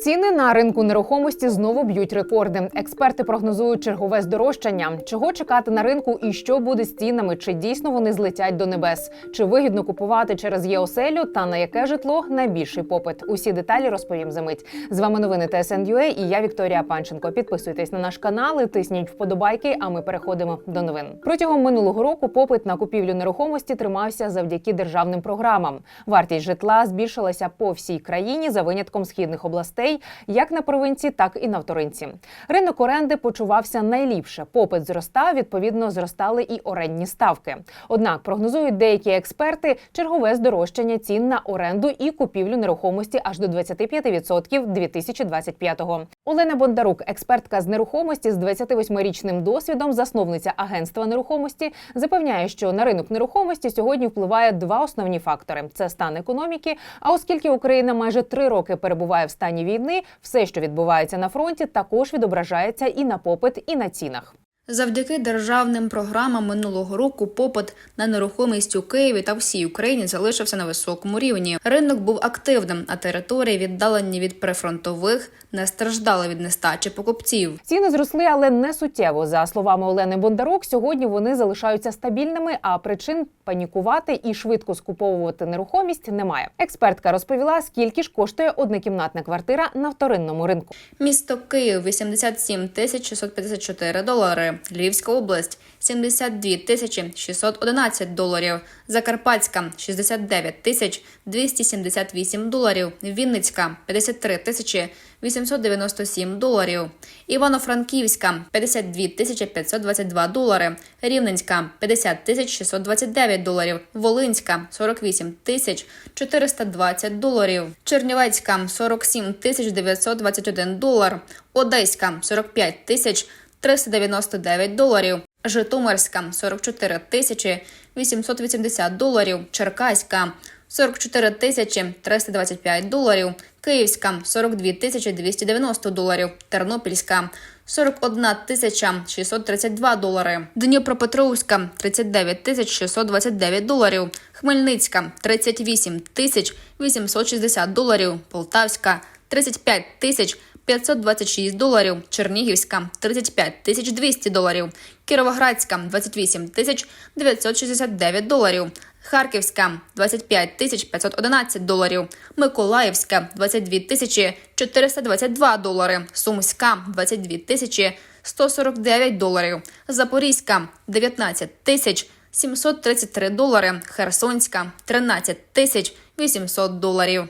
Ціни на ринку нерухомості знову б'ють рекорди. Експерти прогнозують чергове здорожчання. Чого чекати на ринку і що буде з цінами? Чи дійсно вони злетять до небес? Чи вигідно купувати через ЄОСЕЛю та на яке житло найбільший попит? Усі деталі розповім за мить. З вами новини ТСНЮА і я Вікторія Панченко. Підписуйтесь на наш канал, і тисніть вподобайки. А ми переходимо до новин. Протягом минулого року попит на купівлю нерухомості тримався завдяки державним програмам. Вартість житла збільшилася по всій країні за винятком східних областей, як на провинції, так і на вторинці. Ринок оренди почувався найліпше. Попит зростав, відповідно, зростали і орендні ставки. Однак прогнозують деякі експерти чергове здорожчання цін на оренду і купівлю нерухомості аж до 25% 2025-го. Олена Бондарук, експертка з нерухомості з 28-річним досвідом, засновниця агентства нерухомості, запевняє, що на ринок нерухомості сьогодні впливає два основні фактори: це стан економіки. А оскільки Україна майже три роки перебуває в стані війни, все, що відбувається на фронті, також відображається і на попит, і на цінах. Завдяки державним програмам минулого року попит на нерухомість у Києві та всій Україні залишився на високому рівні. Ринок був активним, а території, віддалені від прифронтових, не страждали від нестачі покупців. Ціни зросли, але не суттєво. За словами Олени Бондарук, сьогодні вони залишаються стабільними, а причин панікувати і швидко скуповувати нерухомість немає. Експертка розповіла, скільки ж коштує однокімнатна квартира на вторинному ринку. Місто Київ 87 тисяч 654 долари. Львівська область 72 тисячі 611 доларів. Закарпатська 69 тисяч 278 доларів. Вінницька 53 тисячі 897 доларів. Івано-Франківська 52 тисячі 522 долари. Рівненська 50 тисяч 629 доларів. Волинська 48 тисяч 420 доларів. Чернівецька 47 тисяч 921 долар. Одеська 45 тисяч 399 доларів. Житомирська 44 тисячі 880 доларів. Черкаська 44 тисячі 325 доларів. Київська 42 тисячі 290 доларів. Тернопільська 41 тисяча 632 долари. Дніпропетровська 39 тисяч 629 доларів. Хмельницька 38 тисяч 860 доларів. Полтавська 35 тисяч 526 доларів, Чернігівська 35 тисяч 200 доларів, Кіровоградська 28 тисяч 969 доларів, Харківська 25 тисяч 511 доларів, Миколаївська 22 тисячі 422 долари, Сумська 22 тисячі 149 доларів, Запорізька 19 тисяч 733 долари, Херсонська 13 тисяч 800 доларів.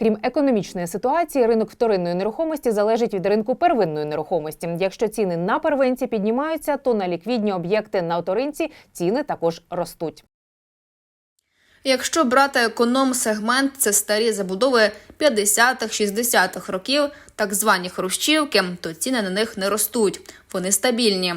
Крім економічної ситуації, ринок вторинної нерухомості залежить від ринку первинної нерухомості. Якщо ціни на первинці піднімаються, то на ліквідні об'єкти на вторинці ціни також ростуть. Якщо брати економ-сегмент, це старі забудови 50-х-60-х років, так звані хрущівки, то ціни на них не ростуть. Вони стабільні.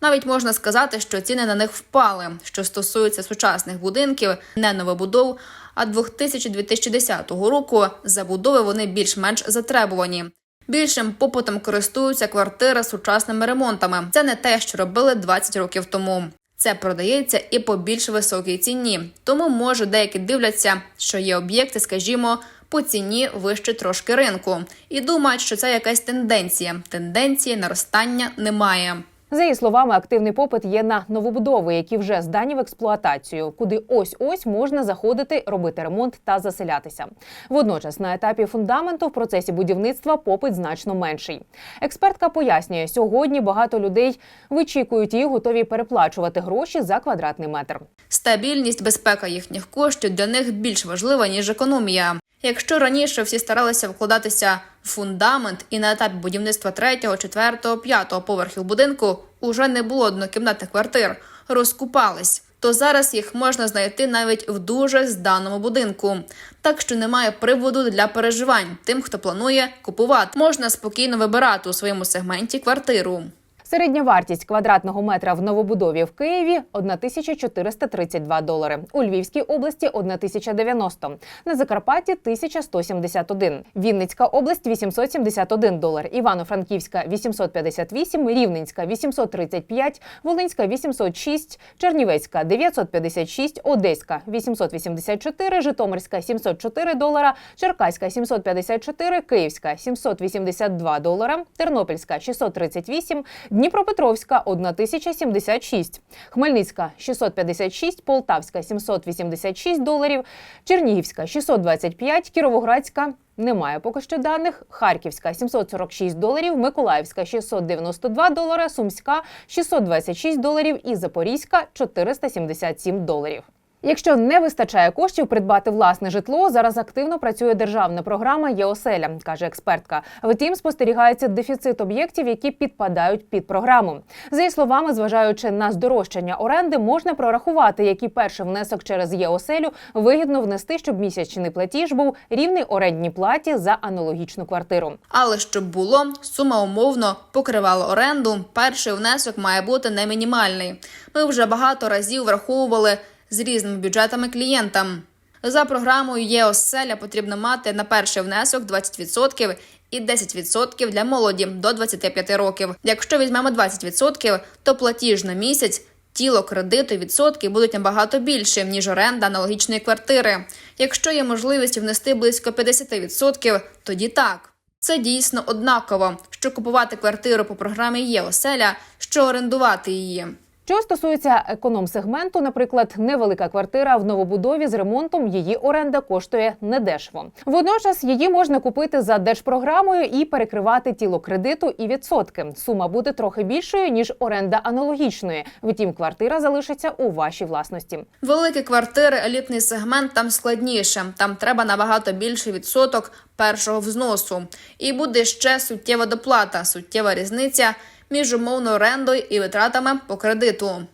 Навіть можна сказати, що ціни на них впали. Що стосується сучасних будинків, не новобудов, а 2000-2010 року забудови вони більш-менш затребувані. Більшим попитом користуються квартири з сучасними ремонтами. Це не те, що робили 20 років тому. Це продається і по більш високій ціні. Тому може деякі дивляться, що є об'єкти, скажімо, по ціні вище трошки ринку, і думають, що це якась тенденція. Тенденції наростання немає. За її словами, активний попит є на новобудови, які вже здані в експлуатацію, куди ось ось можна заходити, робити ремонт та заселятися. Водночас на етапі фундаменту в процесі будівництва попит значно менший. Експертка пояснює, сьогодні багато людей вичікують і готові переплачувати гроші за квадратний метр. Стабільність, безпека їхніх коштів для них більш важлива ніж економія. Якщо раніше всі старалися вкладатися в фундамент і на етапі будівництва третього, четвертого, п'ятого поверхів будинку уже не було однокімнатних квартир, розкупались. То зараз їх можна знайти навіть в дуже зданому будинку, так що немає приводу для переживань тим, хто планує купувати. Можна спокійно вибирати у своєму сегменті квартиру. Середня вартість квадратного метра в новобудові в Києві 1432 долари. У Львівській області 1090. На Закарпатті 1171. Вінницька область 871 долар. Івано-Франківська 858, Рівненська 835, Волинська 806, Чернівецька 956, Одеська 884, Житомирська 704 долара, Черкаська 754, Київська 782 долара, Тернопільська 638, Дніпропетровська 1076, Хмельницька 656, Полтавська 786 доларів, Чернігівська 625, Кіровоградська немає поки що даних. Харківська 746 доларів, Миколаївська 692 долари, Сумська 626 доларів і Запорізька 477 доларів. Якщо не вистачає коштів придбати власне житло, зараз активно працює державна програма ЄОСЕЛЯ, каже експертка. Втім, спостерігається дефіцит об'єктів, які підпадають під програму. За її словами, зважаючи на здорожчання оренди, можна прорахувати, який перший внесок через ЄОСЕЛю вигідно внести, щоб місячний платіж був рівний орендній платі за аналогічну квартиру. Але щоб було, сума умовно покривала оренду. Перший внесок має бути не мінімальний. Ми вже багато разів враховували з різними бюджетами клієнтам. За програмою ЄОСЕЛЯ потрібно мати на перший внесок 20% і 10% для молоді до 25 років. Якщо візьмемо 20%, то платіж на місяць. Тіло кредиту відсотки будуть набагато більше, ніж оренда аналогічної квартири. Якщо є можливість внести близько 50%, тоді так. Це дійсно однаково, що купувати квартиру по програмі ЄОСЕЛЯ, що орендувати її. Що стосується економ-сегменту, наприклад, невелика квартира в новобудові з ремонтом, її оренда коштує недешево. Водночас її можна купити за держпрограмою і перекривати тіло кредиту і відсотки. Сума буде трохи більшою ніж оренда аналогічної. Втім, квартира залишиться у вашій власності. Великі квартири, елітний сегмент там складніше. Там треба набагато більший відсоток першого взносу. І буде ще суттєва доплата, суттєва різниця між умовною орендою і витратами по кредиту.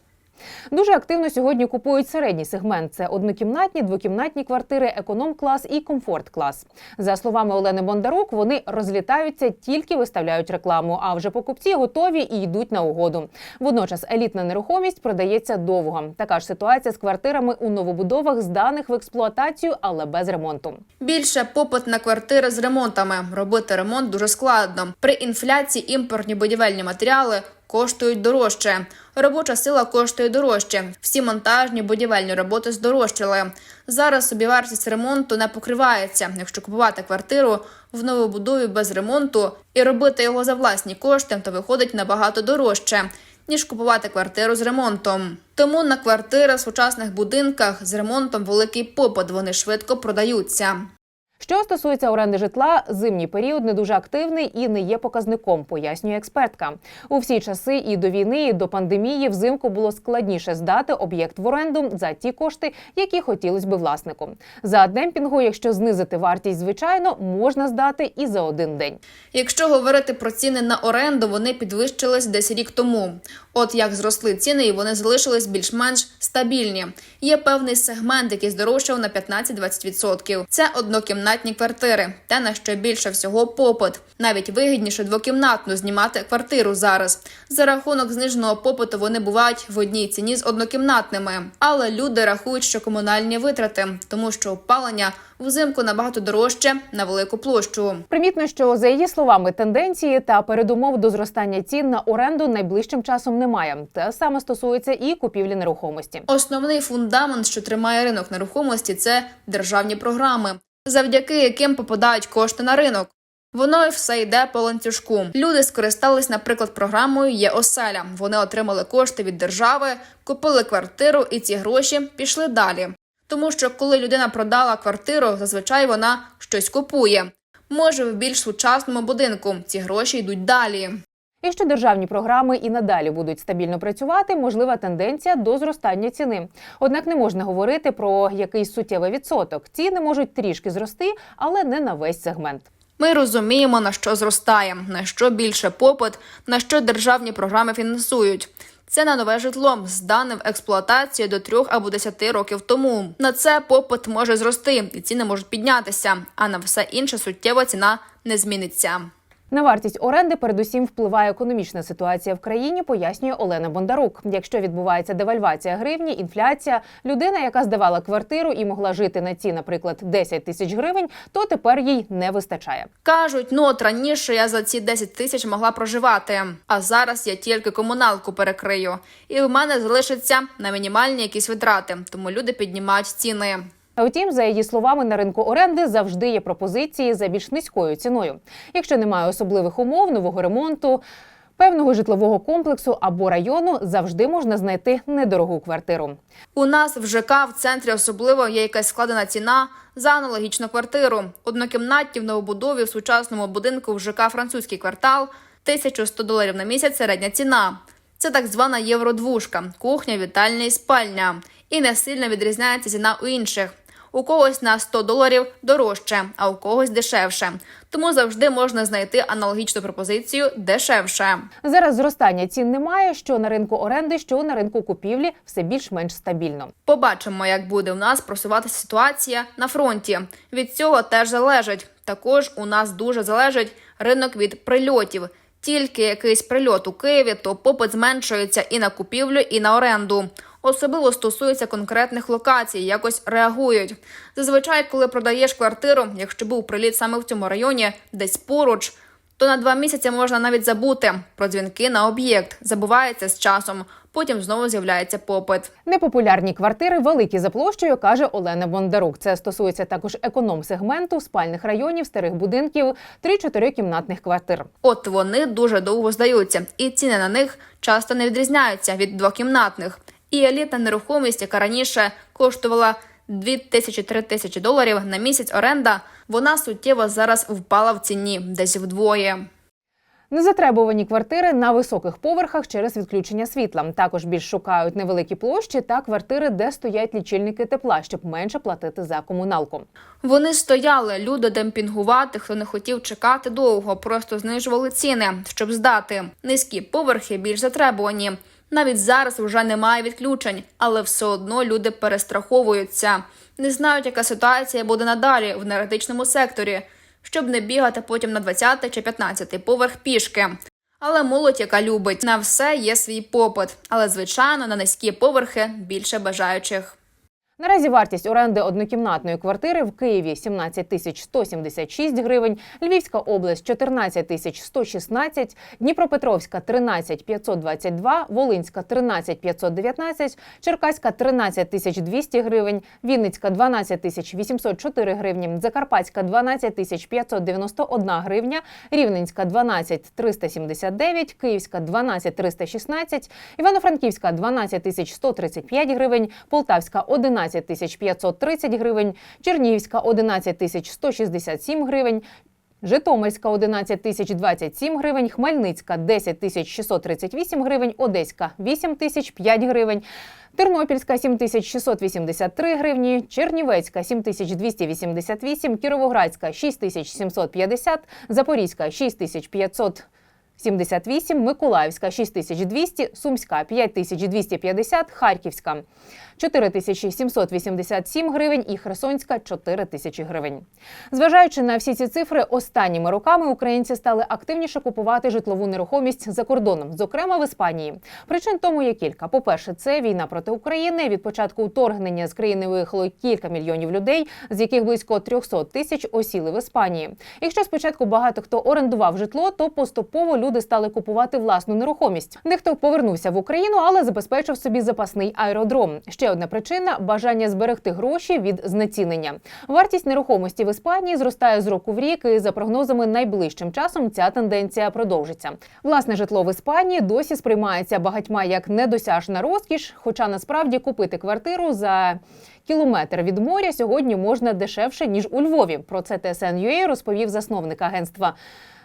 Дуже активно сьогодні купують середній сегмент: це однокімнатні, двокімнатні квартири, економ-клас і комфорт-клас. За словами Олени Бондарук, вони розлітаються, тільки виставляють рекламу. А вже покупці готові і йдуть на угоду. Водночас елітна нерухомість продається довго. Така ж ситуація з квартирами у новобудовах, зданих в експлуатацію, але без ремонту. Більше попит на квартири з ремонтами. Робити ремонт дуже складно. При інфляції імпортні будівельні матеріали коштують дорожче. Робоча сила коштує дорожче. Всі монтажні будівельні роботи здорожчали. Зараз собівартість ремонту не покривається. Якщо купувати квартиру в новобудові без ремонту і робити його за власні кошти, то виходить набагато дорожче. Ніж купувати квартиру з ремонтом, тому на квартири в сучасних будинках з ремонтом великий попит. Вони швидко продаються. Що стосується оренди житла, зимній період не дуже активний і не є показником, пояснює експертка. У всі часи і до війни, і до пандемії взимку було складніше здати об'єкт в оренду за ті кошти, які хотілось би власнику. За демпінгу, якщо знизити вартість, звичайно, можна здати і за один день. Якщо говорити про ціни на оренду, вони підвищились десь рік тому. От як зросли ціни, і вони залишились більш-менш стабільні. Є певний сегмент, який здорожчав на 15-20%. Це однокімнатні квартири, те на що більше всього попит. Навіть вигідніше двокімнатну знімати квартиру зараз. За рахунок зниженого попиту вони бувають в одній ціні з однокімнатними. Але люди рахують, що комунальні витрати, тому що опалення взимку набагато дорожче на велику площу. Примітно, що за її словами, тенденції та передумов до зростання цін на оренду найближчим часом немає. Те саме стосується і купівлі нерухомості. Основний фундамент, що тримає ринок нерухомості, це державні програми, завдяки яким попадають кошти на ринок. Воно й все йде по ланцюжку. Люди скористались, наприклад, програмою ЄОСЕЛЯ. Вони отримали кошти від держави, купили квартиру, і ці гроші пішли далі. Тому що коли людина продала квартиру, зазвичай вона щось купує. Може, в більш сучасному будинку ці гроші йдуть далі. Якщо державні програми і надалі будуть стабільно працювати, можлива тенденція до зростання ціни. Однак не можна говорити про якийсь суттєвий відсоток. Ціни можуть трішки зрости, але не на весь сегмент. Ми розуміємо, на що зростає, на що більше попит, на що державні програми фінансують. Це на нове житло, здане в експлуатацію до 3 або 10 років тому. На це попит може зрости, і ціни можуть піднятися, а на все інше суттєва ціна не зміниться. На вартість оренди передусім впливає економічна ситуація в країні, пояснює Олена Бондарук. Якщо відбувається девальвація гривні, інфляція, людина, яка здавала квартиру і могла жити на ці, наприклад, 10 тисяч гривень, то тепер їй не вистачає. Кажуть, ну от раніше я за ці 10 тисяч могла проживати, а зараз я тільки комуналку перекрию. І в мене залишиться на мінімальні якісь витрати, тому люди піднімають ціни. Втім, за її словами, на ринку оренди завжди є пропозиції за більш низькою ціною. Якщо немає особливих умов, нового ремонту. Певного житлового комплексу або району завжди можна знайти недорогу квартиру. У нас в ЖК в центрі особливо є якась складена ціна за аналогічну квартиру. Однокімнатні в новобудові в сучасному будинку в ЖК Французький квартал 1100 доларів на місяць середня ціна. Це так звана євродвушка, кухня, вітальня і спальня. І не сильно відрізняється ціна у інших. У когось на 100 доларів дорожче, а у когось дешевше. Тому завжди можна знайти аналогічну пропозицію дешевше. Зараз зростання цін немає, що на ринку оренди, що на ринку купівлі все більш-менш стабільно. Побачимо, як буде у нас просуватися ситуація на фронті. Від цього теж залежить. Також у нас дуже залежить ринок від прильотів. Тільки якийсь прильот у Києві, то попит зменшується і на купівлю, і на оренду. Особливо стосується конкретних локацій, якось реагують. Зазвичай, коли продаєш квартиру, якщо був приліт саме в цьому районі, десь поруч, то на два місяці можна навіть забути про дзвінки на об'єкт. Забувається з часом. Потім знову з'являється попит. Непопулярні квартири великі за площею, каже Олена Бондарук. Це стосується також економ-сегменту, спальних районів, старих будинків, 3-4 кімнатних квартир. От вони дуже довго здаються, і ціни на них часто не відрізняються від двокімнатних. І елітна нерухомість, яка раніше коштувала 2 тисячі 3 тисячі доларів на місяць оренда, вона суттєво зараз впала в ціні, десь вдвоє. Незатребувані квартири на високих поверхах через відключення світла. Також більш шукають невеликі площі та квартири, де стоять лічильники тепла, щоб менше платити за комуналку. Вони стояли, люди демпінгувати, хто не хотів чекати довго, просто знижували ціни, щоб здати. Низькі поверхи більш затребувані. Навіть зараз вже немає відключень, але все одно люди перестраховуються. Не знають, яка ситуація буде надалі в енергетичному секторі, щоб не бігати потім на 20 чи 15 поверх пішки. Але молодь, яка любить, на все є свій попит. Але звичайно, на низькі поверхи більше бажаючих. Наразі вартість оренди однокімнатної квартири в Києві 17 тисяч 176 гривень, Львівська область 14 тисяч 116, Дніпропетровська 13 522, Волинська 13 519, Черкаська 13 тисяч 200 гривень, Вінницька 12 тисяч 804 гривні, Закарпатська 12 тисяч 591 гривня, Рівненська 12 379, Київська 12 316, Івано-Франківська 12 тисяч 135 гривень, Полтавська 11 тисяч 530 гривень, Чернігівська 11 тисяч 167 гривень, Житомирська 11 тисяч 27 гривень, Хмельницька 10 тисяч 638 гривень, Одеська 8 тисяч 5 гривень, Тернопільська 7 тисяч 683 гривні, Чернівецька 7 тисяч 288, Кіровоградська 6 тисяч 750, Запорізька 6 тисяч 500 78, Миколаївська 6200, Сумська 5250, Харківська 4787 гривень і Херсонська 4000 гривень. Зважаючи на всі ці цифри, останніми роками українці стали активніше купувати житлову нерухомість за кордоном, зокрема в Іспанії. Причин тому є кілька. По-перше, це війна проти України. Від початку вторгнення з країни виїхало кілька мільйонів людей, з яких близько 300 тисяч осіли в Іспанії. Якщо спочатку багато хто орендував житло, то поступово люди стали купувати власну нерухомість. Дехто повернувся в Україну, але забезпечив собі запасний аеродром. Ще одна причина бажання зберегти гроші від знецінення. Вартість нерухомості в Іспанії зростає з року в рік, і за прогнозами найближчим часом ця тенденція продовжиться. Власне житло в Іспанії досі сприймається багатьма як недосяжна розкіш, хоча насправді купити квартиру за кілометр від моря сьогодні можна дешевше ніж у Львові. Про це ТСН.UA розповів засновник агентства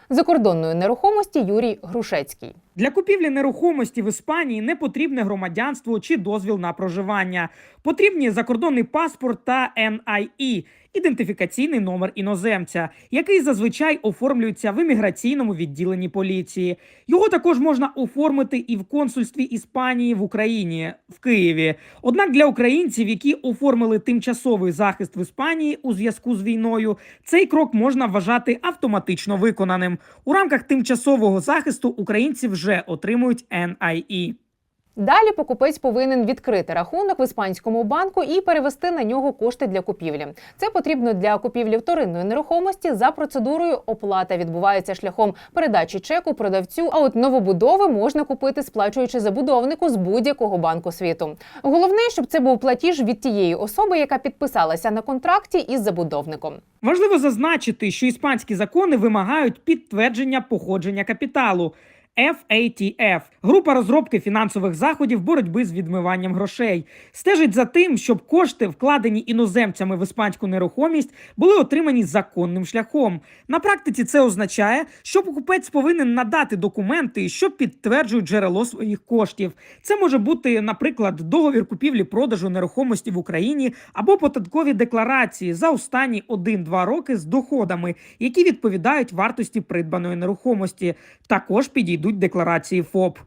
закордонної нерухомості Юрій Грушецький. Для купівлі нерухомості в Іспанії не потрібне громадянство чи дозвіл на проживання. Потрібні закордонний паспорт та NIE – ідентифікаційний номер іноземця, який зазвичай оформлюється в імміграційному відділенні поліції. Його також можна оформити і в консульстві Іспанії в Україні в Києві. Однак для українців, які оформили тимчасовий захист в Іспанії у зв'язку з війною, цей крок можна вважати автоматично виконаним. У рамках тимчасового захисту українці вже отримують NIE. Далі покупець повинен відкрити рахунок в іспанському банку і перевести на нього кошти для купівлі. Це потрібно для купівлі вторинної нерухомості. За процедурою оплата відбувається шляхом передачі чеку продавцю. А от новобудови можна купити, сплачуючи забудовнику з будь-якого банку світу. Головне, щоб це був платіж від тієї особи, яка підписалася на контракті із забудовником. Важливо зазначити, що іспанські закони вимагають підтвердження походження капіталу. FATF – група розробки фінансових заходів боротьби з відмиванням грошей, стежить за тим, щоб кошти, вкладені іноземцями в іспанську нерухомість, були отримані законним шляхом. На практиці це означає, що покупець повинен надати документи, що підтверджують джерело своїх коштів. Це може бути, наприклад, договір купівлі-продажу нерухомості в Україні або податкові декларації за останні 1-2 роки з доходами, які відповідають вартості придбаної нерухомості. Також підійдуть декларації ФОП.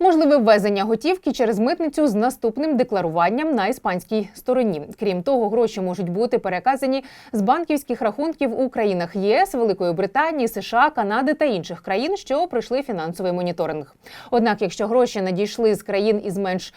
Можливе ввезення готівки через митницю з наступним декларуванням на іспанській стороні. Крім того, гроші можуть бути переказані з банківських рахунків у країнах ЄС, Великої Британії, США, Канади та інших країн, що пройшли фінансовий моніторинг. Однак, якщо гроші надійшли з країн із менш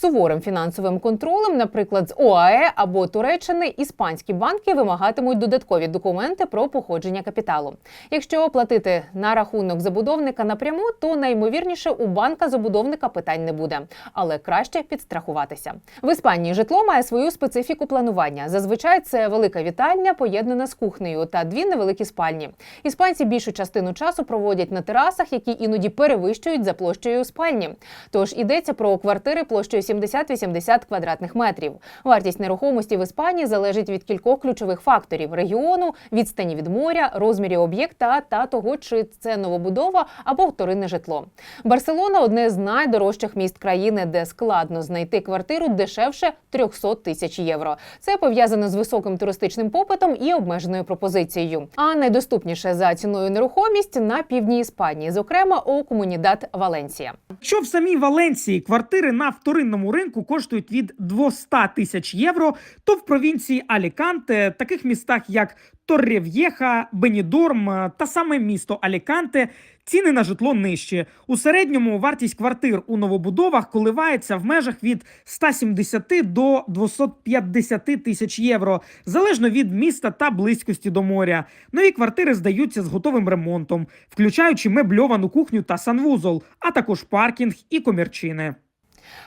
Суворим фінансовим контролем, наприклад, з ОАЕ або Туреччини, іспанські банки вимагатимуть додаткові документи про походження капіталу. Якщо оплатити на рахунок забудовника напряму, то наймовірніше у банка забудовника питань не буде, але краще підстрахуватися. В Іспанії житло має свою специфіку планування. Зазвичай це велика вітальня, поєднана з кухнею та дві невеликі спальні. Іспанці більшу частину часу проводять на терасах, які іноді перевищують за площею спальні. Тож йдеться про квартири площею 70-80 квадратних метрів. Вартість нерухомості в Іспанії залежить від кількох ключових факторів: регіону, відстані від моря, розмірів об'єкта та того, чи це новобудова або вторинне житло. Барселона одне з найдорожчих міст країни, де складно знайти квартиру дешевше 300 тисяч євро. Це пов'язано з високим туристичним попитом і обмеженою пропозицією. А найдоступніше за ціною нерухомість на півдні Іспанії, зокрема у комунідат Валенсія. Що в самій Валенції квартири на вторинному ринку коштують від 200 тисяч євро, то в провінції Аліканте, таких містах як Торрев'єха, Бенідорм е, та саме місто Аліканте, ціни на житло нижчі. У середньому вартість квартир у новобудовах коливається в межах від 170 до 250 тисяч євро, залежно від міста та близькості до моря. Нові квартири здаються з готовим ремонтом, включаючи мебльовану кухню та санвузол, а також паркінг і комірчини.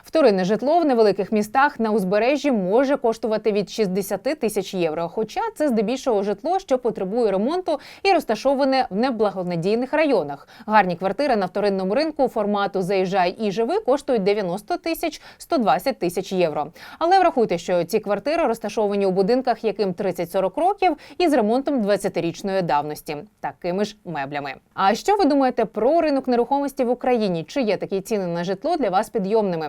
Вторинне житло в невеликих містах на узбережжі може коштувати від 60 тисяч євро. Хоча це здебільшого житло, що потребує ремонту і розташоване в неблагонадійних районах. Гарні квартири на вторинному ринку формату Заїжджай і живи коштують 90 тисяч 120 тисяч євро. Але врахуйте, що ці квартири розташовані у будинках, яким 30-40 років, і з ремонтом 20-річної давності, такими ж меблями. А що ви думаєте про ринок нерухомості в Україні? Чи є такі ціни на житло для вас підйомними?